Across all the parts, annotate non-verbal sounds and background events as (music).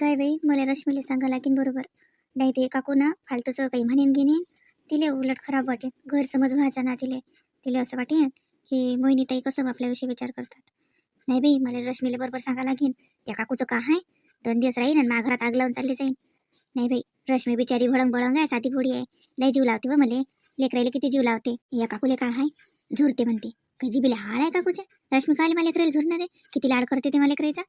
काय बाई? मला रश्मीला सांगा लागेन बरोबर. नाही ते काकू ना फालतूचं काही म्हणेन घेणे तिले उलट खराब वाटेल समज व्हायचा ना तिले. तिले असं वाटेन की मोहिनीताई कसं आपल्याविषयी विचार करतात. नाही बाई मला रश्मीला बरोबर सांगा लागेन. त्या काकूचं का आहे दोन दिवस राहीन आणि माझ्या घरात आग लावून चालली जाईन. नाही बाई रश्मी बिचारी भळंग भळंग आहे साधी फोडी आहे. लय जीव लावते व मले. लेकरायला किती जीव लावते. या काकूले का आहे झुरते म्हणते. कजी जिबीला हाड आहे काकूच्या रश्मी काल मला लेकरायला झुरणार आहे? किती लाड करते ते मला लेकरायचा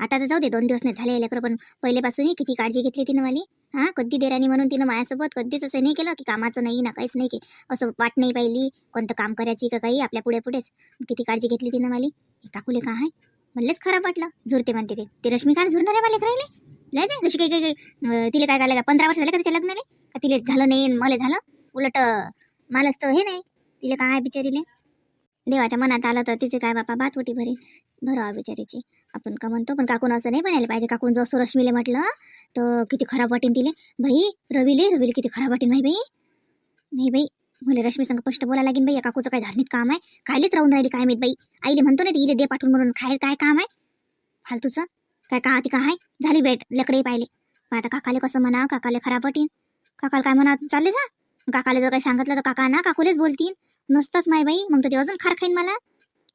आता तर जाऊ दे दोन दिवस नाही झाले लेकर पण पहिलेपासूनही किती काळजी घेतली तिनं वाली हां कधी देराने म्हणून तिनं माझ्यासोबत कधीच असं नाही केलं की कामाचं नाही ना काहीच नाही की असं वाट नाही पाहिली कोणतं काम करायची का काही आपल्या पुढे पुढेच. किती काळजी घेतली तिनं वाली काकुले का आहे म्हणलेच खराब वाटलं. झुरते म्हणते ते. ते रश्मी काय झुरणार आहे मला लेकरायले लय जाय कशी काही काही तिला काय झालं का? पंधरा वर्ष झाले का तिच्या रे? का तिला झालं नाही मला झालं? उलट मलाच तर हे नाही. तिला काय आहे बिचारीले? देवाच्या मनात आलं तर तिचे काय बापा बात होती भरी भरावा बिचारीची. आपण का म्हणतो पण काकून असं नाही बनायला पाहिजे. काकून जसं रश्मीले म्हटलं तर किती खराब वाटेन तिले. बाई रवीले रवीले किती खराब वाटेन माही बाई. नाही बाई मला रश्मी संग स्पष्ट बोलायला लागेन बाई. या काकूचं काय धार्मिक काम आहे? खायलीच राहून राहिली काय माहीत बाई? आईले म्हणतो ना इले दे पाठवून म्हणून. खाय काय काम आहे? फालतूचं? काय का ती का आहे? झाली बेट लेकडे पाहिले. मग आता काकाले कसं म्हणा काकाले खराब वाटेन. काकाला काय म्हणा चालले जा. काकाला जर काही सांगितलं तर काका ना काकूलेच बोलतील. नसतंच माय बाई. मग तर ते अजून खार खाईन मला.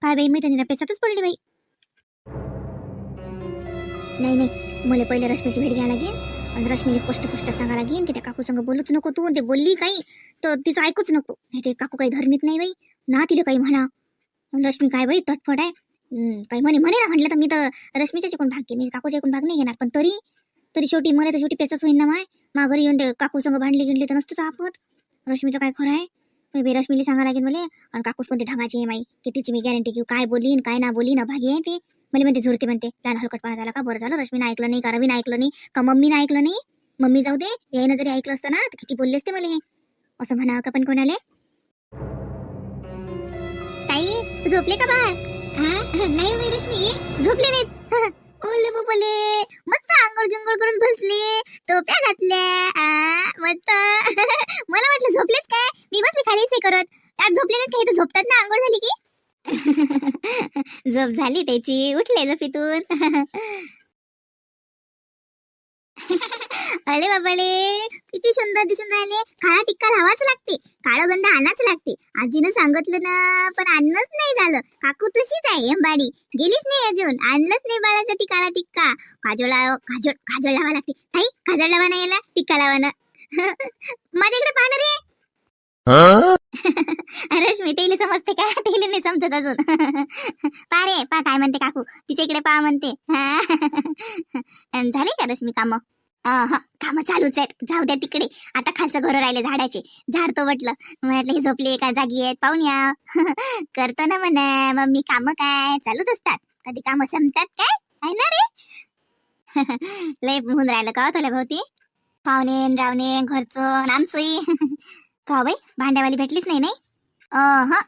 काय बाई मी त्यांनी पेचातच पडली बाई. नाही नाही. मला पहिले रश्मीची भेट घ्यायला लागेल. आणि रश्मीला स्पष्ट स्पष्ट सांगा लागेल की त्या काकू संग बोलूच नको तू. ते बोलली काही तर तिचं ऐकूच नको. नाही ते काकू काही धर्मीत नाही बाई. ना तिला काही म्हणा. रश्मी काय बाई तटफट आहे. काही म्हणे म्हणे ना म्हटलं तर मी तर रश्मीच्या एकूण भाग घे मी काकूच्या एकूण भाग नाही घेणार. पण तरी तरी शेवटी मला तर शेवटी पेचच होईन ना माय. मा घरी येऊन ते काकू संग भांडली गिंडली तर नसतंच आपत. रश्मीचं काय खरं आहे? बे रश्मीला सांगा लागेल मला. आणि काकूस कोणते ढगाची आहे माई. की तिची मी गॅरंटी घेऊ? काय बोलीन काय ना बोलीन? भागी आहे ते. मला म्हणते झुरते म्हणते लहान हलकटपणा झाला का? बरं झालं रश्मीनं ऐकलं नाही कारवीनं ऐकलं नाही का मम्मीनं ऐकलं नाही मम्मी जाऊ दे यायनं जरी ऐकलं असतं ना तर किती बोलले असते मला. हे असं म्हणावं का पण कोणाले? ताई झोपले का बाळ? हा? नाही मी रश्मी झोपले नाहीत. (laughs) ओले बोबले मस्त आंघोळ गिंगोळ करून बसले टोप्या घातल्या आ, मस्त. (laughs) मला वाटलं झोपलेच काय? मी बसले खालीच हे करत. त्यात झोपले नाहीत काही तर झोपतात ना आंघोळ झाली की? (laughs) झोप झाली त्याची. उठले झोपीतून. (laughs) अरे बाबाले किती सुंदर दिसून राहिले. काळा टिक्का लावाच लागते. काळं बंद आणाच लागते. आजीनं सांगितलं ना पण आणणंच नाही झालं. काकू तशीच आहे अंबाडी. गेलीच नाही अजून. आणलंच नाही बाळासाठी काळा टिक्का. काजळ लाव काजळ काजळ लावा लागते. ताई काजळ लावा नाही याला. टिक्का लावा ना. (laughs) माझ्याकडे पाहणार रे रश्मी तेली समजते का? तेली नाही समजत अजून. पा रे पा काय म्हणते काकू? तिच्या इकडे पा म्हणते. झाले का रश्मी काम? काम चालूच आहेत. जाऊ द्या तिकडे. आता खालचं घर राहिले झाडाचे. झाड तो म्हटलं म्हटलं हे झोपले एका जागी आहेत. पाहून या. (laughs) करतो ना म्हणा. मम्मी काम काय? चालूच असतात. कधी काम संपतात काय? आहे ना रे? (laughs) लय होऊन राहिलं का हो तुला भोवती पाहुणे रावणे घरचं नामसोई (laughs) का हो बाई? भांड्यावाली भेटलीच नाही नाही? हा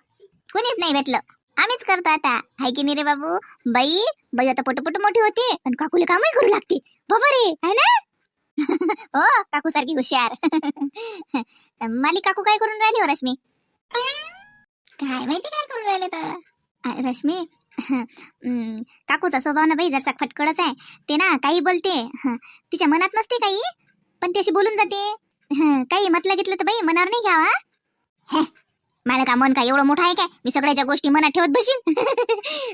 कुणीच नाही भेटलं. आम्हीच करतो आता. हाय की नाही रे बाबू? बाई बाई आता पट मोठी होते आणि काकूला कामही करू लागते. बाबा रे आहे ना? (laughs) हो काकू सारखी हुशार. (laughs) माली काकू काय करून राहिली हो रश्मी? काय माहिती काय करून राहिले तर? रश्मी (laughs) काकूचा स्वभाव ना बाई जरसा फटकडच आहे. ते ना काही बोलते. तिच्या मनात नसते काही पण ती अशी बोलून जाते. काही म्हटलं घेतलं तर बाई मनावर नाही घ्यावा हे? मला का मन काय एवढं मोठं आहे काय? मी सगळ्याच्या गोष्टी मनात ठेवत बसीन (laughs)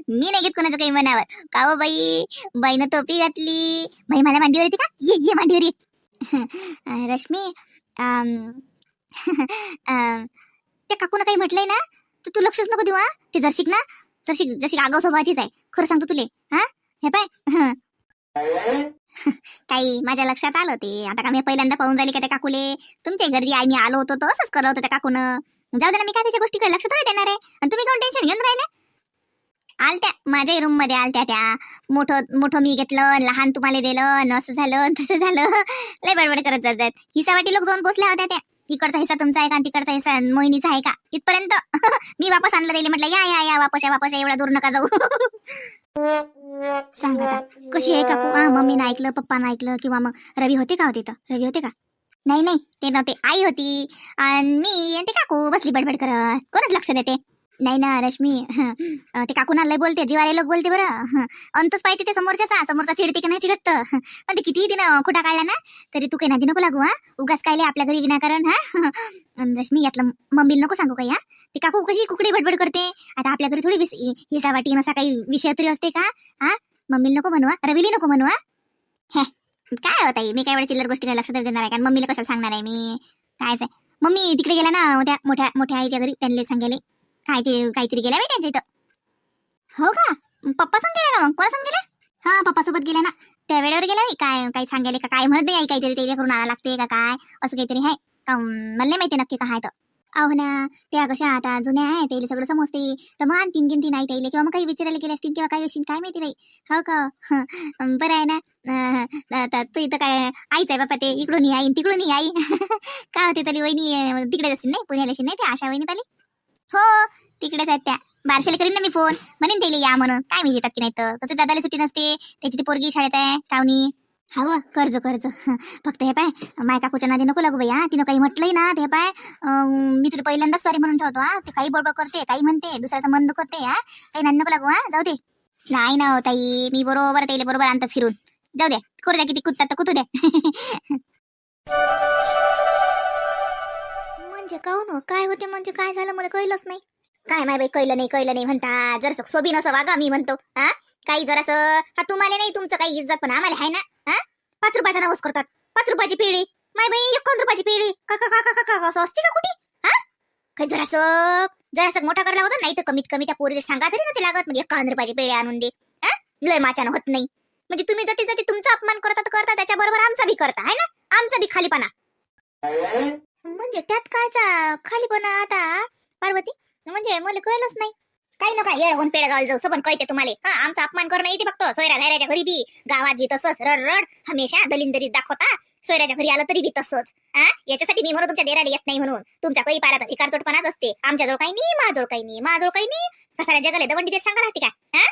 मी नाही घेत कोणाचं काही मनावर. का हो बाई? बाईनं टोपी घातली. बाई मला मांडीवर येते का? ये ये मांडीवर ये (laughs) रश्मी अं, (laughs) अं, त्या काकूनं काही म्हटलंय ना? तर तू लक्षच नको देऊ हा? ते जरशिक ना जरशिक जशी आगाव स्वभावाचीच आहे. खरं सांगतो तुले हा? हे पाय. (laughs) ताई माझ्या लक्षात आलं ते. आता का मी पहिल्यांदा पाहून राहिली का त्या काकूले? तुमच्या घरी आई मी आलो होतो तो असंच करत होतं त्या काकून. जाऊ दे ना मी काय त्याच्या गोष्टीकडे लक्ष थोडी देणार आहे? आणि तुम्ही कोण टेन्शन घेऊन राहिले? आलत्या माझ्या रूममध्ये आलत्या त्या. मोठं मोठं मी घेतलं लहान तुम्हाला दिलं असं झालं तसं झालं. (laughs) लय बडबड करत जात जात. हिसावाटी लोक जाऊन पोचल्या होत्या त्या. इकडचा हिस्सा तुमचा आहे का आणि तिकडचा हिस्सा मोहिनीचा आहे का? इथपर्यंत. (laughs) मी वापस आणलं दिले म्हटलं या या या वापस या वापस या एवढा दूर नका जाऊ. सांगा आता, कशी आहे काकू? हा मम्मीनं ऐकलं पप्पानं ऐकलं किंवा मग रवी होते का होते तर रवी होते का? नाही नाही ते नव्हते. आई होती. आणि मी आणि ते काकू बसली बडबड करत. कोणच लक्ष देते? नाही ना रश्मी. ते काकूना लय बोलते जिवारे लोक बोलते बरं. अंतच पाहिजे ते समोरच्याचा समोरचा चिडते की नाही चिडत. तर. पण ते कितीही तिनं खोटा काढला ना तरी तू काही नाही नको लागू हा. उगाच कायले आपल्या घरी विनाकारण हा. अन रश्मी यातलं मम्मीला नको सांगू काही हा. ते काकू कशी कुकडी बडबड करते? आता आपल्या घरी थोडी विस- हि- हिसा वाटी असा काही विषय तरी असते का? हा? मम्मीला नको म्हणवा रवीली नको म्हणवा हे. काय होत मी काय वेळा चिल्लर गोष्टी लक्ष तरी देणार आहे कारण मम्मीला कशाला सांगणार आहे मी? कायच आहे? मम्मी तिकडे गेला ना त्या मोठ्या मोठ्या आईच्या घरी त्यांना सांगायला काय ते काहीतरी गेल्या बाई त्यांच्या इथं. हो का? पप्पा सांग गेला का मग? कोणा सांग गेला हा पप्पा सोबत गेला ना. त्या वेळेवर गेला बाई. काय काही सांगायला का काय म्हणत बाई काहीतरी त्याला करून आणायला लागते का काय? असं काहीतरी आहे. का मला नाही माहिती नक्की काय तर. अहो ना त्या कशा आता जुन्या आहे त्याला सगळं समजते. तर मग आणतीन गिनती नाही त्याला. किंवा मग काही विचारायला गेले असतील किंवा काही अशी काय माहिती बाई. हो का? बरं आहे ना. तू इथं काय आईच आहे बापा ते. इकडून आई तिकडून आई. (laughs) काय होते तरी वहिनी तिकडे असतील नाही? पुण्याला असेल नाही ते? आशा वहिनी आली? हो तिकडेच आहेत त्या. बारशाला करीन ना मी फोन. म्हणेन त्याला या म्हणून. काय मी येतात की नाही तर. कसं दादाला सुट्टी नसते. त्याची ती पोरगी शाळेत आहे श्रावणी. हवं हो, कर्ज कर्ज. (laughs) फक्त हे पाय माय काकूच्या नादी नको लागू बाई हा. तिनं काही म्हटलंय ना ते पाय मी तुला पहिल्यांदाच सॉरी म्हणून ठेवतो हा. ते काही बडबड करते काही म्हणते दुसऱ्याचं मन दुखते हा. काही नादी नको लागू हा. जाऊ दे. नाही ना हो ताई. मी बरोबर त्याला बरोबर आणतो फिरून. जाऊ द्या. करू द्या किती कुत्ता तर कुतू द्या. (laughs) म्हणजे काहून हो? काय होते म्हणजे? काय झालं? मला कळलंच नाही. काय माय बाई कळलं नाही कळलं नाही म्हणता. जर सोबीन असं वागा मी म्हणतो. हा? काही जर असं हा तुम्हाला नाही तुमचं काही इज्जत पण आम्हाला आहे ना? हा? पाच रुपयाचा नवस करतात. पाच रुपयाची पिढी माय बाई एकोण रुपयाची पिढी का का का का का असं असते का कुठे? हा? काही जरासं जरासं मोठा करायला होता नाही तर कमीत कमी त्या पोरीला सांगा तरी ना ते लागत. म्हणजे एकावन्न रुपयाची पेढी आणून दे. हा? लय माचानं होत नाही. म्हणजे तुम्ही जती जती तुमचा अपमान करतात करता. त्याच्याबरोबर आमचा बी करता. है ना? आमचा बी खालीपणा. म्हणजे त्यात कायचा खालीपणा आता पार्वती? म्हणजे मला कळलंच नाही. काही नका येड होऊन पेडगावला जाऊ सबन कळते तुम्हाला. हा आमचा अपमान करणं येते फक्त. सोयरा धैर्याच्या घरी बी. गावात बी तसंच. रड रड. हमेशा दलिंदरीत दाखवता. सोयऱ्याच्या घरी आलं तरी बी तसंच. हा याच्यासाठी मी म्हणून तुमच्या देराला येत नाही म्हणून. तुमचा काही पाराचा भिकार चोटपणाच असते. आमच्याजवळ काही नाही माझोळ काही नाही माझोळ काही नाही. कसाऱ्या जगाला दवंडी ते सांगा राहते का? हा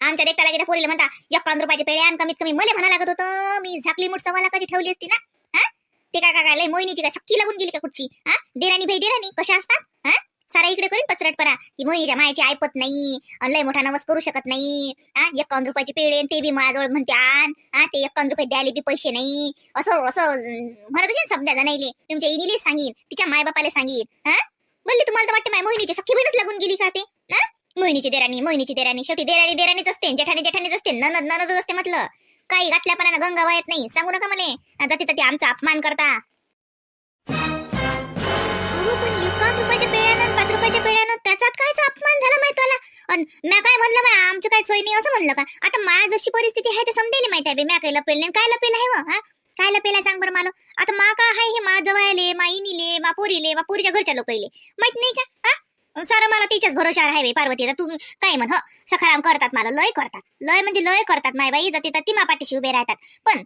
आमच्या देखताला गेल्या पोरीला म्हणता एकावन्न रुपयाचे पेढे आणि कमीत कमी. मला म्हणा लागत होतं मी झाकली मुठ सव्वा लाखाची ठेवली असती ना. ते काय काय लय मोहिनीची काय सक्की लागून गेली का कुठची? हा? देराणी भाई देराणी कशा असतात? हा? सारा इकडे करीन पचरटपणा की मोहिनीच्या मायाची ऐपत नाही लय मोठा नवस करू शकत नाही. हा? एकावन्न रुपयाचे पेढे ते बी माझ्याजवळ म्हणते आण हा ते एकावन्न रुपये द्यायला बी पैसे नाही. असं असं अं, म्हणत असेल समजा जणाईले तुमच्या इनीले सांगीन तिच्या मायबापाला सांगीन हा? बोलले तुम्हाला तर वाटतं माय मोहिनीची सख्खी बहीणच लागून गेली का ते? हा? मोहिनीची देराणी मोहिनीची देराणी शेवटी देराणी देराणीच असते जेठाणी जेठाणीच असते ननद ननदच असते म्हटलं. काही घातल्यापणानं गंगा वायत नाही. सांगू नका मला. जाती तती आमचा अपमान करता. अहो, पाच रुपयाच्या पेढ्यानं त्याच्यात कायचा अपमान झाला माहीत मला? आणि म्या काय म्हणलं बा आमचं काय सोय नाही असं म्हणलं का? आता मा जशी परिस्थिती आहे ते समजेल माहिती आहे बे, म्या काय लपेल नाही काय लपेल आहे हा? काय लपेल आहे सांग बरं मला? आता मा का आहे हे मा जवळले मा इनीले मा पोरीले मा पोरीच्या घरच्या लोकाईले. माहीत नाही का हा? सर मला तिच्याच भरोशावर आहे बे, पार्वती. तू काय म्हण ह? सखाराम करतात मला लय करतात. लय म्हणजे लय करतात माय बाई. जाती तर ती मापाटीशी उभे राहतात. पण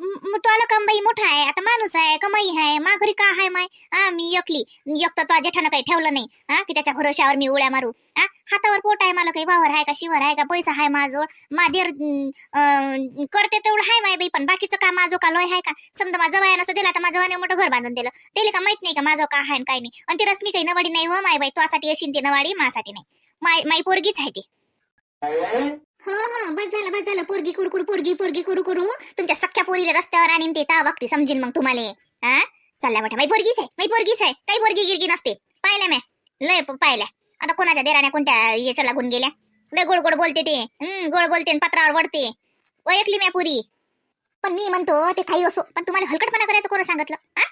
तुला मग मोठा आहे आता माणूस आहे कमाई आहे माघरी का आहे माय? हा मी एकली. एक तर तो जेठानं काही ठेवलं नाही हा की त्याच्या भरोश्यावर मी उड्या मारू. हा हातावर पोट आहे मला काही वावर आहे का शिवर आहे का पैसा आहे माझं माझ्यावर करते तेवढं आहे माय बाई पण बाकीचं का माझं का लोय आहे का? समजा माझं वया असं दिला तर माझं वयाने मोठं घर बांधून दिलं. त्याला का माहीत नाही का माझं का आहे काय नाही? आणि ती रसमी काही नवाडी नाही व माय बाई तुझ्यासाठी अशी ती नवाडी माझ्यासाठी नाही. माय माई पोरगीच आहे ती. हो हो बस झालं बस झालं. पोरगी कुरकुर पोरगी पोरगी कुरू कुरू. तुमच्या सख्या पोरीला रस्त्यावर आणीन ते ता बघते मग तुम्हाला. हा? चालल्या मोठ्या माई पोरगीच आहे माई पोरगीच आहे. काही पोरगी गिरगी नसते. पाहिल्या म्या. लय प- पाहिल्या. आता कोणाच्या देराण्या कोणत्या याच्या लागून गेल्या? लय गोड गोड बोलते ते. हम्म गोड बोलते आणि पत्रावर वडते. ओळखली म्या पुरी. पण मी म्हणतो ते काही असो. पण तुम्हाला हलकटपणा करायचं कोण सांगितलं? हा?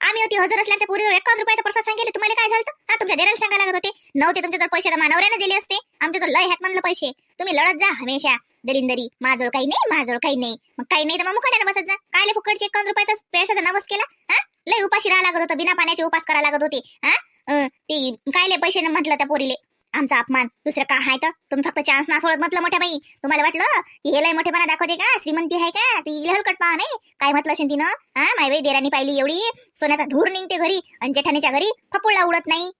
आम्ही होती हजर असल्या त्या पुरीवर एकावन्न रुपयाचा प्रसाद सांगितले. तुम्हाला काय झालं हा तुमच्या देराला सांगायला लागत होते. नव्हते तुमचे जर पैसे तर मानवऱ्याने दिले असते. आमचे जर लय ह्यात म्हणलं पैसे. तुम्ही लढत जा हमेशा. दरिंदरी माझजवळ काही नाही माझजवळ काही नाही. मग काही नाही तर मग मुखाड्याने बसत जा. कायले फुकटचे एकावन्न रुपयाचा पैशाचा नवस केला? हा? लय उपाशी राहा लागत होता. बिना पाण्याचे उपास करा लागत होते. हा? अं, ते कायले पैसे म्हटलं त्या पोरीले. आमचा अपमान. दुसरं का आहे तर? तुम्ही फक्त चान्स ना सोडत म्हटलं मोठ्या बाई. तुम्हाला वाटलं? की हे लय मोठेपणा दाखवते का? श्रीमंती आहे का? ती हलकट पहा नाही काय म्हटलं असेल तिनं हा मायबाई देरानी पाहिली एवढी. सोन्याचा धूर निघते घरी आणि जेठाणीच्या घरी फपुळला उडत नाही.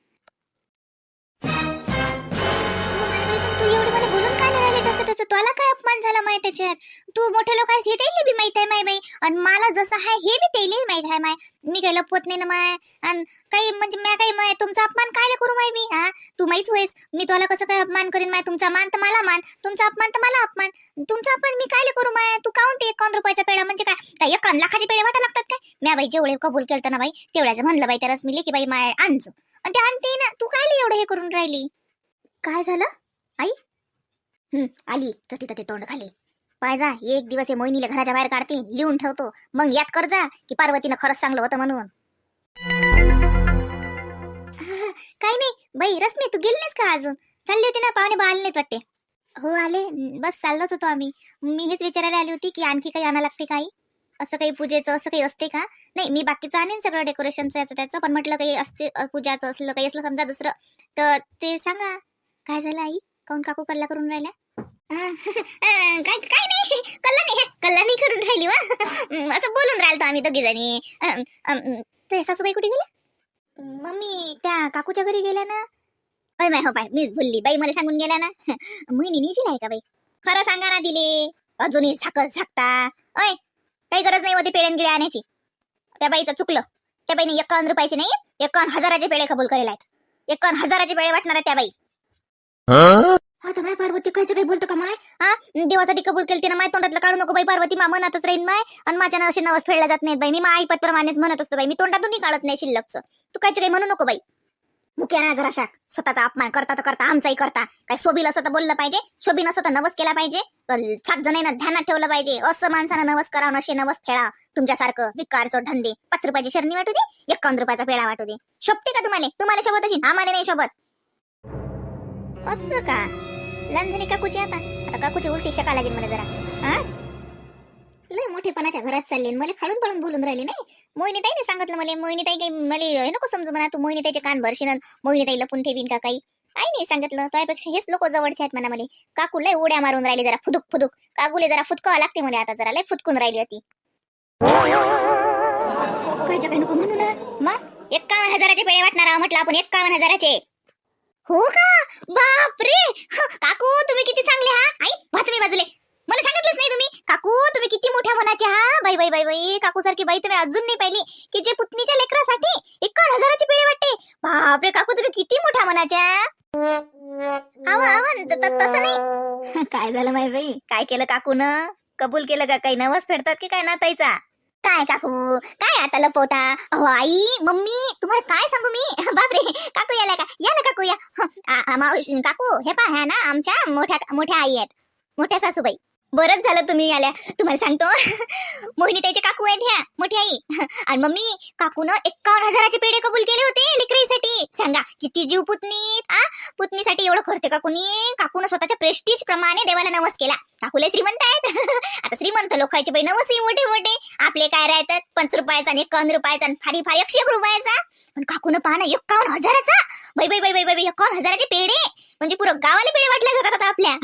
करायचं तुला काय अपमान झाला माय त्याच्यात? तू मोठ्या लोकांस हे त्याला बी माहीत आहे माय बाई. आणि मला जसं आहे हे बी त्याला माहीत आहे माय. मी काही लपवत नाही ना माय. आणि काही म्हणजे मी काही माय तुमचा अपमान काय करू माय मी? हा? तू माहीच होईस. मी तुला कसं काय अपमान करेन माय? तुमचा मान तर मला मान. तुमचा अपमान तर मला अपमान. तुमचा अपमान मी काय करू माय? तू काउंट एक रुपयाचा पेढा म्हणजे काय? काय एक लाखाचे पेढे वाटा लागतात काय? म्या बाई जेवढे कबूल केलं ना बाई तेवढ्याचं म्हणलं बाई त्या रश्मीले की बाई माय आणजो आणि ते आणते ना. तू काय एवढं हे करून राहिली? काय झालं? आई? आली. तर तिथं ते तोंड खाली. पाय जा एक दिवस हे मोहिनीला घराच्या बाहेर काढते लिहून ठेवतो. मग यात कर जा की पार्वतीनं खरंच चांगलं होतं म्हणून. काही नाही. बाई रश्मी तू गेली नाहीस का अजून? चालली होती ना पाहुणे बा आले नाहीत वाटते. हो आले. बस चाललोच होतो आम्ही. मी हेच विचारायला आली होती की आणखी काही आणा लागते काही? असं काही पूजेचं असं काही असते का? नाही मी बाकीचं आणेन सगळं डेकोरेशनचं याचं त्याचं. पण म्हटलं काही असते पूजाचं असलं काही असलं समजा दुसरं. तर ते सांगा. काय झालं आई? काऊन काकू कल्ला करून अं, काय काय नाही. कल्ला नाही कल्ला नाही करून राहिली वा. असं बोलून राहिलो आम्ही दोघी जणी. अं, अं, ते सासूबाई कुठे गेल्या? मम्मी त्या काकूच्या घरी गेल्या ना. अय माय हो बाय मीच भुलली बाई मला सांगून गेल्या ना. मोहिनी निजील आहे का बाई? खरं सांगा ना दिले. अजूनही झाकत झाकता. अय काही गरज नाही होती पेड्यान गिड्या आणायची. त्या बाईचं चुकलं. त्या बाईने एकावन्न रुपयाचे नाही एकावन्न हजाराचे पेढे कबूल करेल आहेत. एकावन्न हजाराचे पेढे वाटणार आहेत त्या बाई. आता माय पार्वती कायचं काही बोलतो का माय? हा? देवासाठी कबूल केली तिनं माय तोंडातलं काढू नको बाई पार्वती मा मनातच राहीन माय. आणि माझ्या नावाशी नवस फेडला जात नाहीत बाई. मी मा आईपत प्रमाणेच म्हणत असतो बाई. मी तोंडातूनही काढत नाही शिल्लकचं. तू कायचं काही म्हणू नको बाई. मुख्या ना जराशा स्वतःचा अपमान करता तर करता आमचाही करता. काय शोभील असं तर बोललं पाहिजे शोभीन असं तर नवस केला पाहिजे. सात जणांना ध्यानात ठेवलं पाहिजे. असं माणसानं नवस करावं असे नवस फेडा तुमच्यासारखं विकारचं धंदे पाच रुपयाची शरणी वाटू दे एकावन्न रुपयाचा पेढा वाटू दे. शोभते का तुम्हाला? तुम्हाला शोभत अशी? आम्हाला नाही शोभत. असं का? लहान झाली काकूची आता? आता काकूची उलटी शका लागेल मला जरा. हा? लय मोठेपणाच्या घरात चालले मला खाडून पडून बोलून राहिले नाही. मोहिनी ताईने सांगितलं मला मोहिनी ताई काही मला हे नको समजू म्हणा तू मोहिनी ताईचे कान भरशीन मोहिनी ताई लपून ठेवीन का काही? आई नाही सांगितलं त्यापेक्षा हेच लोक जवळचे आहेत म्हणा मला. काकू लय उड्या मारून राहिली जरा फुदुक फुदुक. काकूले जरा फुतकावं लागते मला आता जरा लय फुदकून राहिली होती. काही नको म्हणू ना. मग एक्कावन्न हजाराचे पेळे वाटणार म्हटलं आपण एक्कावन्न हजाराचे. हो का? बापरे! ह, काकू तुम्ही किती चांगले हा? आई वा तुम्ही बाजूले मला सांगितलंच नाही तुम्ही. काकू तुम्ही किती मोठ्या मनाचे हा? बाई बाई बाई बाई काकू सारखी बाई तुम्ही अजून नाही पाहिली की जे पुतणीच्या लेकरासाठी एकावन्न हजाराची पिढी वाटते. बापरे काकू तुम्ही किती मोठ्या मनाच्या आवा आव तसं नाही. (laughs) काय झालं माय बाई? काय केलं काकून? कबूल केलं का? काही नवस फेडतात की काय नाताईचा? काय काकू? काय आता लपवता? अहो आई मम्मी तुम्हाला काय सांगू मी? (laughs) बापरे काकू याला का? या ना काकू या. (laughs) मावशी काकू हे पहा ना आमच्या मोठ्या मोठ्या आई आहेत. मोठ्या सासूबाई. बरंच झालं तुम्ही आल्या तुम्हाला सांगतो. (laughs) मोहिनी त्याचे काकू आहेत ह्या मोठी आई. (laughs) आणि मम्मी काकून एकावन्न हजाराचे पेढे कबूल केले होते लेकरीसाठी सांगा किती जीव पुतणी आ? पुतणीसाठी एवढं करते काकूनी काकून स्वतःच्या प्रेस्टीज प्रमाणे देवाला नवस केला. काकूला श्रीमंत आहेत. (laughs) आता श्रीमंत लोकांचे बाई नवसही मोठे मोठे. आपले काय राहतात? पंच रुपयाचा आणि एकावन्न रुपयाचा आणि फारी फार एकशे एक रुपयाचा. पण काकून पहा ना एकावन्न हजाराचा. बाई बाई बाई बाई बाई एकावन्न हजाराचे पेढे. म्हणजे पुरं गावाला पेढे वाटले जातात आता आपल्या?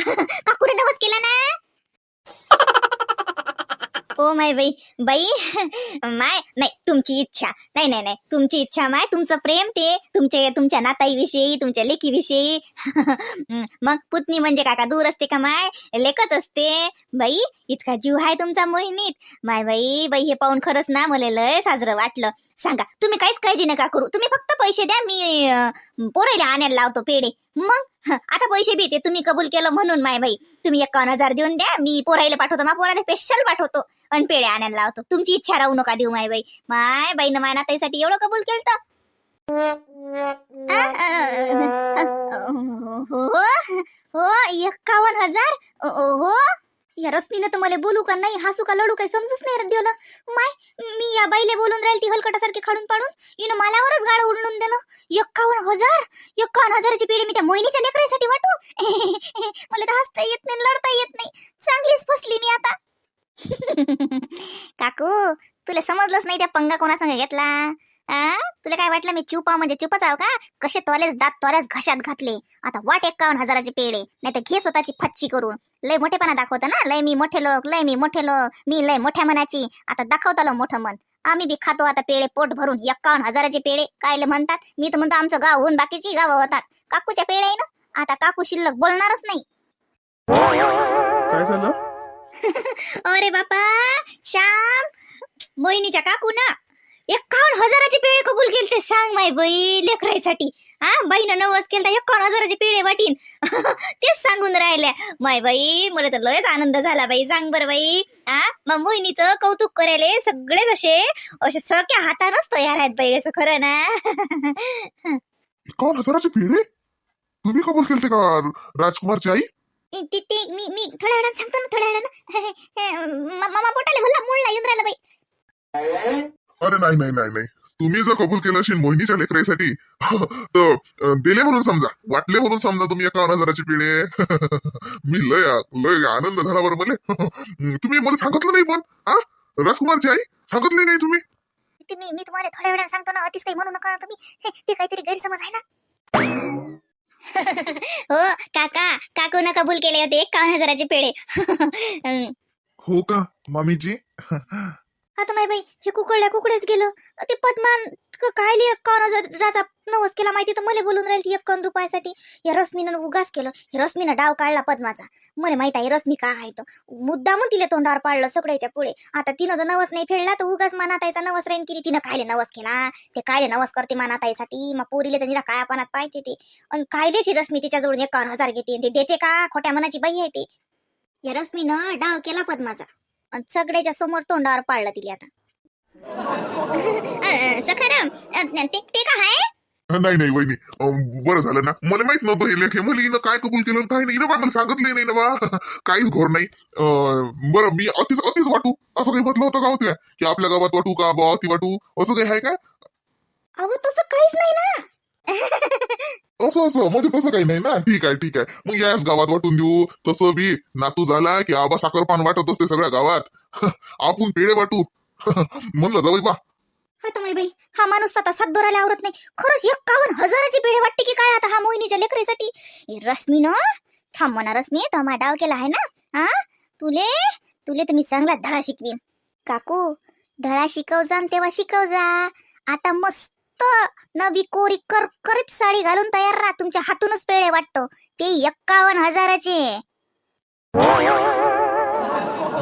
काकूने नवस केला ना? ओ माय बाई बाई माय नाही तुमची इच्छा. नाही नाही नाही तुमची इच्छा माय तुमचं प्रेम ते तुमचे तुमच्या नाताईविषयी तुमच्या लेकीविषयी. (laughs) मग पुतणी म्हणजे काका दूर असते का माय? लेकच असते. बाई इतका जीव आहे तुमचा मोहिनीत. माय बाई बाई हे पाहून खरंच ना मला लय साजरं वाटलं. सांगा तुम्ही काहीच काळजी नका करू. तुम्ही फक्त पैसे द्या मी अं, पोरायला आणायला लावतो पेढे. मग? आता पैसे बी ते तुम्ही कबूल केलं म्हणून माय बाई. तुम्ही एकावन्न हजार देऊन द्या मी पोरायला पाठवतो मा पोराला स्पेशल पाठवतो. आणि पेढे आणायला लावतो. तुमची इच्छा राहू नका देऊ माय बाई. माय बाईनं माय नाताईसाठी एवढं कबूल केलं हो, हो हो एकावन्न हजार. हो. या रश्मीनं तर मला बोलू का नाही हसू का लढू काही समजूच नाही दिलं माय मी या बाईले बोलून राहील ती हलकटासारखी खाडून पाडून. हिनं मालावरच गाडं उडलून दिलं. एक्कावन्न हजार एक्कावन्न हजाराची पिढी मी त्या मोहिनीच्या लेकरासाठी वाटू. (laughs) मला तर हसता येत नाही लढता येत नाही. चांगलीच फसली मी आता. (laughs) काकू तुला समजलंच नाही त्या पंगा कोणा संग घेतला. आ तुला काय वाटलं मी चुपा म्हणजे चुपच आहो का? कसे तोलेच दात तोल्याच घशात घातले. आता वाट एकावन्न हजाराचे पेढे. नाही तर घे स्वतःची फच्ची करून. लय मोठेपणा दाखवतं ना? लय मी मोठे लोक लय मी मोठे लोक. मी लय मोठ्या मनाची. आता दाखवता मोठं मन. आम्ही बी खातो आता पेढे पोट भरून. एकावन्न हजाराचे पेढे. कायले म्हणतात? मी तर म्हणतो आमचं गाव होऊन बाकीची गावं होतात. काकूच्या पेढे आहे ना? आता काकू शिल्लक बोलणारच नाही. काय झालं? (laughs) अरे बापा! श्याम! मोहिनीच्या काकू ना एकावन्न हजाराचे पेढे कबूल केले ते सांग माय बाई लेकरायसाठी हा बाईनं नवस केलं तर एकावन्न हजाराचे पेढे वाटीन. (laughs) तेच सांगून राहिल्या. माय बाई मला तर लयच आनंद झाला बाई सांग बरं बाई. हा मग मोहिनीचं कौतुक करायले सगळेच असे असे सरक्या हातानच तयार आहेत बाई असं खरं ना? (laughs) एकावन्न हजाराचे पेढे? तुम्ही कबूल केलते का राजकुमारची आई? ते ते मी मी थोड्या वेळानं सांगतो ना थोड्या वेळानं (laughs) मामा पोटाले भल्ला मुळला येऊन राहिला बाई अरे नाही नाही नाही नाही. तुम्ही जर कबूल केलं असेल मोहिनीच्या लेकरासाठी (laughs) तर दिले म्हणून समजा. वाटले म्हणून समजा तुम्ही एकावन्न हजाराचे पिढे (laughs) मी लय लय आनंद झाला बरं मला. (laughs) तुम्ही मला सांगितलं नाही पण हा? राजकुमारची आई? सांगितली नाही तुम्ही? मी मी तुम्हाला थोड्या वेळानं सांगतो ना अतिच काही म्हणू नका तुम्ही. हे, ते काहीतरी गैरसमज आहे ना? हो काका काकू न कबूल केले होते एकावन्न हजाराचे पेढे. हो का मामीजी? आता माय बाई हे कुकडल्या कुकडेच गेलं. ते पद्मान काय लिहि एकावन्न हजाराचा नवस केला माहिती तर मला बोलून राहील ती एकावन्न रुपयासाठी. या रश्मीनं उगाच केलं. हे रश्मीनं डाव काढला पद्माचा. मला माहीत आहे रश्मी का आहे तो. मुद्दामून तिला तोंडावर पाडलं सगळ्याच्या पुढे. आता तिनं जर नवस नाही फेडला तर उगाच मानाताईचा नवस राहीन केली तिनं कायले नवस केला? ते कायले नवस करते मानाताईसाठी? मग पोरीले तर निरा काय पानात पाहिजे ते आणि कायलेची रश्मी तिच्या जवळून एकावन्न हजार घेते. ते देते का? खोट्या मनाची बाई आहे ते. या रश्मीनं डाव केला पद्माचा. आणि सगळ्याच्या समोर तोंडावर पाडलं तिला आता. अं, सखाराम अं, ते ते का आहे नाही नाही वहिनी. अं, बरं झालं ना. मला माहीत नव्हतं हे लेखे. मला हिनं काय कबूल केलं काय नाही. हिनं बा मला सांगितलं नाही ना बा. (laughs) काहीच घोर नाही. अं, बरं मी अतिच अतिच वाटू. असं काही म्हटलं होतं का होत्या की आपल्या गावात वाटू का बा? अति वाटू. असं काही आहे का? अहो तसं काहीच नाही ना. (laughs) असं असं. म्हणजे तसं काही नाही ना. ठीक आहे ठीक आहे. मग याच गावात वाटून देऊ. तसं बी नातू झाला की आबा साखर पान वाटत असते सगळ्या गावात. (laughs) आपण पेढे वाटू. (laughs) म्हणलं जाऊ बा. आता तर बाई. हा माणूस आता सात दोराला आवरत नाही. खरंच एक्कावन्न हजाराची पेढे वाटते की काय आता हा मोहिनीच्या लेकरीसाठी? रश्मी न? थांब म्हणा रश्मी तर डाव केला आहे ना? हा तुले? तुले तर मी चांगला धडा शिकवीन. काकू धडा शिकव जा तेव्हा शिकव जा. आता मस्त नवी कोरी कर करीत साडी घालून तयार राहा. तुमच्या हातूनच पेढे वाटतो. ते एक्कावन्न हजाराचे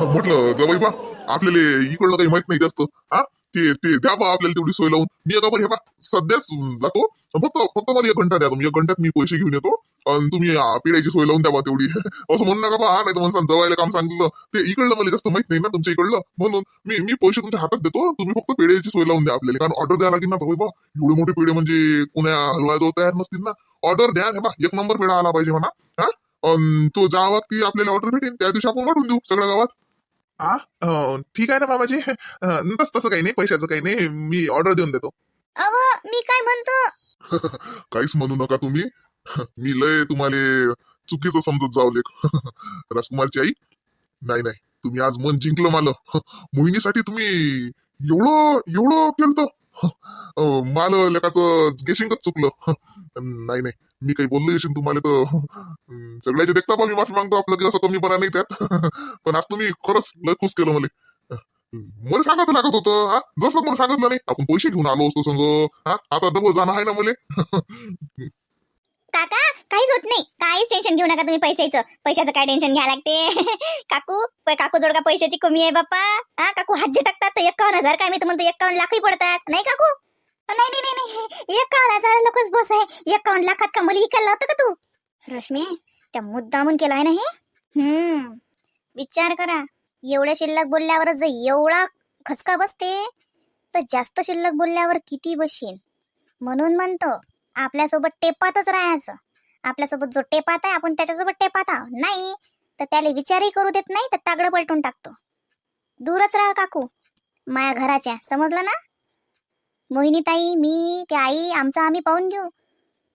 म्हटलं जवळ बा आपल्याला इकडलं काही माहीत नाही जास्त हा? ते ते द्या बा आपल्याला तेवढी सोय लावून. मी आता बरं हे बा सध्याच जातो. फक्त फक्त मला एक घंटा द्या तुम्ही. एक घंट्यात मी पैसे घेऊन येतो. आणि तुम्ही पिढ्याची सोय लावून द्या बा तेवढी. (laughs) असं म्हणू नका बा. हा नाही तर म्हणसान जवायला काम सांगितलं ते इकडलं मला जास्त माहीत नाही ना तुमच्या इकडलं. म्हणून मी मी पैसे तुमच्या हातात देतो. तुम्ही फक्त पेढ्याची सोय लावून द्या आपल्याला. कारण ऑर्डर द्यायला लागेल ना. बा. एवढे मोठे पेढे म्हणजे कुण्या हलवाय तयार नसतील ना. ऑर्डर द्या हे बा एक नंबर पेढा आला पाहिजे म्हणा. हा? अन तो ज्या की आपल्याला ऑर्डर भेटेल त्या दिवशी आपण वाटून देऊ सगळ्या गावात. आ? अं, ठीक आहे ना मामाजी अं, तसं तसं काही नाही पैशाचं काही नाही. मी ऑर्डर देऊन देतो. अव मी काय म्हणतो? (laughs) काहीच म्हणू नका तुम्ही. मी लय तुम्हाला चुकीचं समजत जाऊ लेख (laughs) राजकुमारची आई? नाही नाही. तुम्ही आज मन जिंकलं मला. (laughs) मोहिनीसाठी तुम्ही एवढं एवढं केलं माल लेखाचं गेशिंगच चुकलं. नाही नाही. मी काही बोललो येशील तुम्हाला तर सगळ्याचे देखता पण मी माफी मागतो आपलं की असं कमीपणा नाही त्यात. (laughs) पण आज तुम्ही खरंच लय खुश केलं मला. मला सांगायचं लागत होतं हा? जसं मला सांगितलं नाही आपण पैसे घेऊन आलो असतो संग. हा? आता डबल जाणं आहे ना मला. (laughs) होत नाही. काहीच टेन्शन घेऊ नका तुम्ही पैशाचं. पैशाचं काय टेन्शन घ्या लागते? (laughs) काकू प- काकू जोड का पैशाची कमी आहे बाप्पा. हा काकू हात झटकतात. तर एकावन्न हजार काय मी तर म्हणतो एकावन्न लाखही पडतात. नाही काकू? नाही नाही नाही नाही. एकावन्न हजार लोकच बस आहे. एकावन्न लाखात का मला हिकायला होतं का तू? रश्मी त्या मुद्दामून केला आहे ना हे? हम्म. विचार करा. एवढ्या शिल्लक बोलल्यावर जर एवढा खचका बसते तर जास्त शिल्लक बोलल्यावर किती बसेल म्हणून म्हणतो आपल्यासोबत टेपातच राहायचं. आपल्यासोबत जो टेपात आहे आपण त्याच्यासोबत टेपात आहोत. नाही तर त्याला विचारही करू देत नाही तर तागडं पलटून टाकतो. दूरच राहा काकू. माया घराच्या समजलं ना? मोहिनीताई मी ते आई आमचं आम्ही पाहून घेऊ.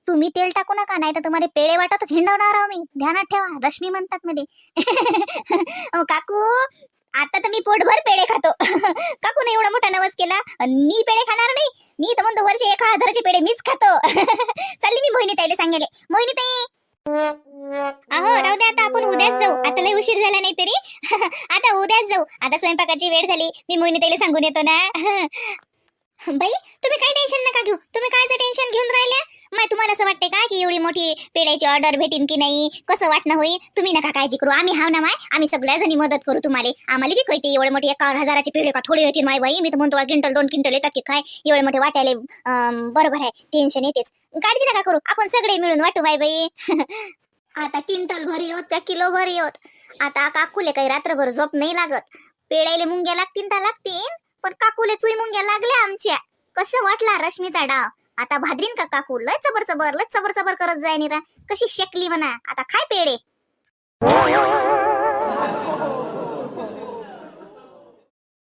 तुम्ही तेल टाकू नका नाही तर तुम्हाला पेळे वाटतच हिंडवणार आहो मी. ध्यानात ठेवा रश्मी म्हणतात मध्ये. (laughs) अहो, काकू! आता तर मी पोटभर पेढे खातो. (laughs) का नाही एवढा मोठा नवस केला? मी पेढे खाणार नाही? मी तर म्हणतो वर्षी एका हजाराचे पेढे मीच खातो. (laughs) चालली मी मोहिनी ताईला सांगेले मोहिनी ताई! अहो राहू दे आता आपण उद्याच जाऊ. आता लय उशीर झाला नाही तरी. (laughs) आता उद्याच जाऊ. आता स्वयंपाकाची वेळ झाली. मी मोहिनी ताईला सांगून येतो ना. बाई तुम्ही काय टेन्शन नका घेऊ. तुम्ही कायचं टेन्शन घेऊन राहिल्या? माय तुम्हाला असं वाटते का की एवढी मोठी पेड्याची ऑर्डर भेटीन की नाही? कसं वाटणं होईल? तुम्ही नका काळजी करू. आम्ही हाव ना माय? आम्ही सगळ्या जणी मदत करू तुम्हाला. आम्हाला बी कळते एवढे मोठे एका हजाराचे पेढे का थोडी होती माय बाई? मी तर म्हणतो क्विंटल दोन क्विंटल येतात की काय? एवढे मोठे वाटायला बरोबर आहे. टेन्शन येतेच. काळजी नका करू. आपण सगळे मिळून वाटू माय बाई. (laughs) आता क्विंटल भरी होत त्या किलो भरी होत? आता काकूले काही रात्रभर झोप नाही लागत. पेडायला मुंग्या लागतील तर लागतील पण काकूले चुई मुंग्या लागल्या आमच्या. कसं वाटला रश्मीचा डाव? आता भाद्रीन का काकू? लय चबर चबर लय चबर चबर करत जाय निरा. कशी शेकली म्हणा. आता काय पेडे